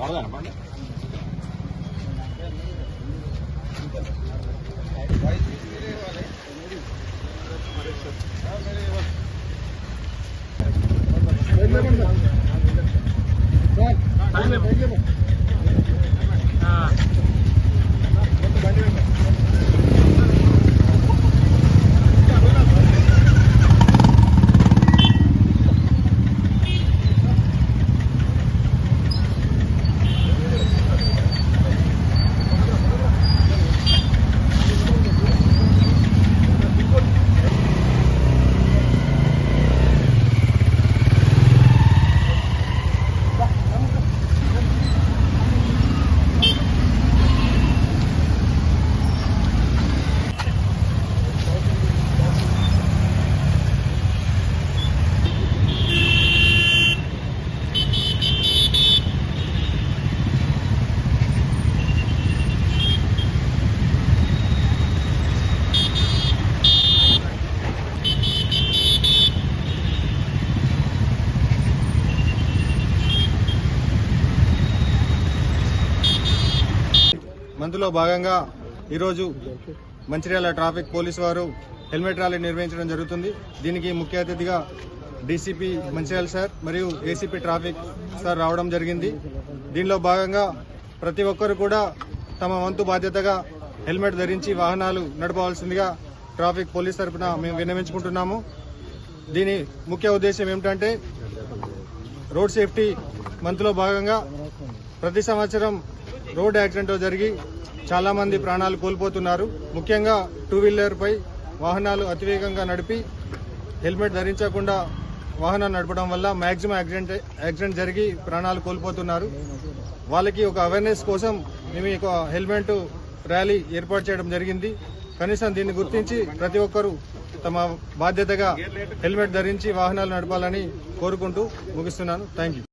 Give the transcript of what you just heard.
అవదా మంత్లో భాగంగా ఈరోజు మంచిర్యాల ట్రాఫిక్ పోలీస్ వారు హెల్మెట్ ర్యాలీ నిర్వహించడం జరుగుతుంది. దీనికి ముఖ్య అతిథిగా డీసీపీ మంచిర్యాల సార్ మరియు ఏసీపీ ట్రాఫిక్ సార్ రావడం జరిగింది. దీనిలో భాగంగా ప్రతి ఒక్కరు కూడా తమ వంతు బాధ్యతగా హెల్మెట్ ధరించి వాహనాలు నడపవలసిందిగా ట్రాఫిక్ పోలీస్ తరఫున మేము విన్నవించుకుంటున్నాము. దీని ముఖ్య ఉద్దేశం ఏమిటంటే రోడ్ సేఫ్టీ మంత్లో భాగంగా ప్రతి సంవత్సరం రోడ్ యాక్సిడెంట్ జరిగి చాలా మంది ప్రాణాలు కోల్పోతున్నారు. ముఖ్యంగా టూ వీలర్పై వాహనాలు అతివేగంగా నడిపి హెల్మెట్ ధరించకుండా వాహనం నడపడం వల్ల మ్యాక్సిమం యాక్సిడెంట్ యాక్సిడెంట్ జరిగి ప్రాణాలు కోల్పోతున్నారు. వాళ్ళకి ఒక అవేర్నెస్ కోసం మేము ఒక హెల్మెట్ ర్యాలీ ఏర్పాటు చేయడం జరిగింది. కనీసం దీన్ని గుర్తించి ప్రతి ఒక్కరూ తమ బాధ్యతగా హెల్మెట్ ధరించి వాహనాలు నడపాలని కోరుకుంటూ ముగిస్తున్నాను. Thank you